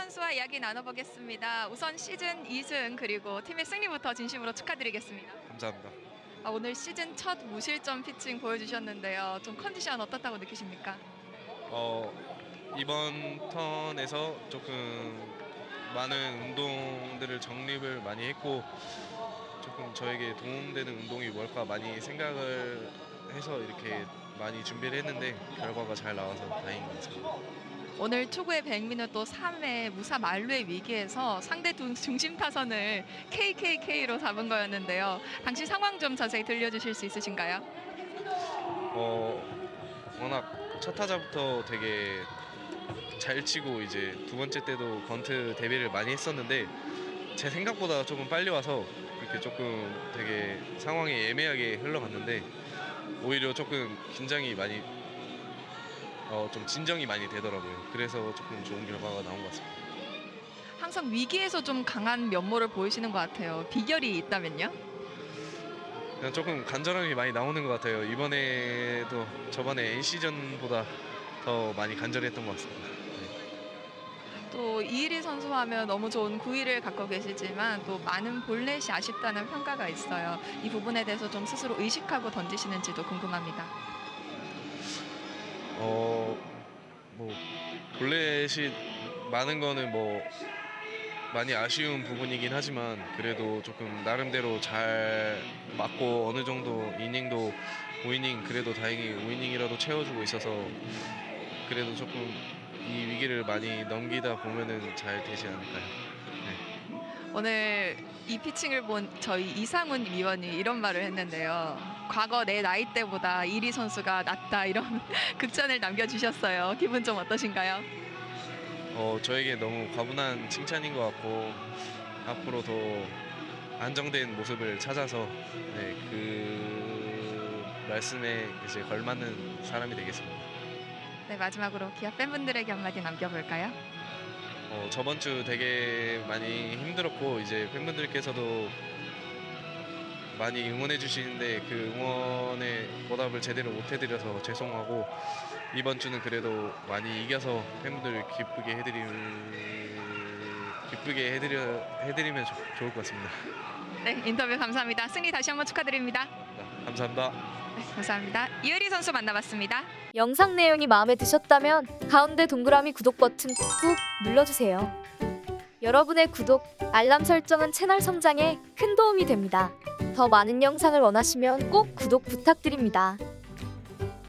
선수와 이야기 나눠보겠습니다. 우선 시즌 2승 그리고 팀의 승리부터 진심으로 축하드리겠습니다. 감사합니다. 아, 오늘 시즌 첫 무실점 피칭 보여주셨는데요. 좀 컨디션 어떻다고 느끼십니까? 어, 이번 턴에서 조금 많은 운동들을 정립을 많이 했고 조금 저에게 도움되는 운동이 뭘까 많이 생각을 해서 이렇게 많이 준비를 했는데 결과가 잘 나와서 다행인 것 같습니다. 오늘 투구의 100민은 또 3회 무사 만루의 위기에서 상대 두- 중심 타선을 KKK로 잡은 거였는데요. 당시 상황 좀 자세히 들려주실 수 있으신가요? 어, 워낙 첫 타자부터 되게 잘 치고 이제 두 번째 때도 번트 대비를 많이 했었는데 제 생각보다 조금 빨리 와서 이렇게 조금 되게 상황이 애매하게 흘러갔는데 오히려 조금 긴장이 많이 어, 좀 진정이 많이 되더라고요. 그래서 조금 좋은 결과가 나온 것 같습니다. 항상 위기에서 좀 강한 면모를 보이시는 것 같아요. 비결이 있다면요? 그냥 조금 간절함이 많이 나오는 것 같아요. 이번에도 저번에 NC전보다 더 많이 간절했던 것 같습니다. 네. 또 이일이 선수 하면 너무 좋은 구위를 갖고 계시지만 또 많은 볼넷이 아쉽다는 평가가 있어요. 이 부분에 대해서 좀 스스로 의식하고 던지시는지도 궁금합니다. 어, 뭐 볼넷이 많은 거는 뭐 많이 아쉬운 부분이긴 하지만 그래도 조금 나름대로 잘 맞고 어느 정도 이닝도 5이닝 그래도 다행히 5이닝이라도 채워주고 있어서 그래도 조금 이 위기를 많이 넘기다 보면은 잘 되지 않을까요? 오늘 이 피칭을 본 저희 이상훈 위원이 이런 말을 했는데요. 과거 내 나이 때보다 이리 선수가 낫다 이런 극찬을 남겨주셨어요. 기분 좀 어떠신가요? 어, 저에게 너무 과분한 칭찬인 것 같고 앞으로 더 안정된 모습을 찾아서 네, 그 말씀에 이제 걸맞는 사람이 되겠습니다. 네 마지막으로 기아 팬분들에게 한마디 남겨볼까요? 어, 저번 주 되게 많이 힘들었고 이제 팬분들께서도 많이 응원해 주시는데 그 응원의 보답을 제대로 못 해드려서 죄송하고 이번 주는 그래도 많이 이겨서 팬분들 기쁘게 해드릴 기쁘게 해드려 해드리면 좋- 좋을 것 같습니다. 네 인터뷰 감사합니다. 승리 다시 한번 축하드립니다. 네, 감사합니다. 네, 감사합니다. 이효리 선수 만나봤습니다. 영상 내용이 마음에 드셨다면 가운데 동그라미 구독 버튼 꾹 눌러주세요. 여러분의 구독, 알람 설정은 채널 성장에 큰 도움이 됩니다. 더 많은 영상을 원하시면 꼭 구독 부탁드립니다.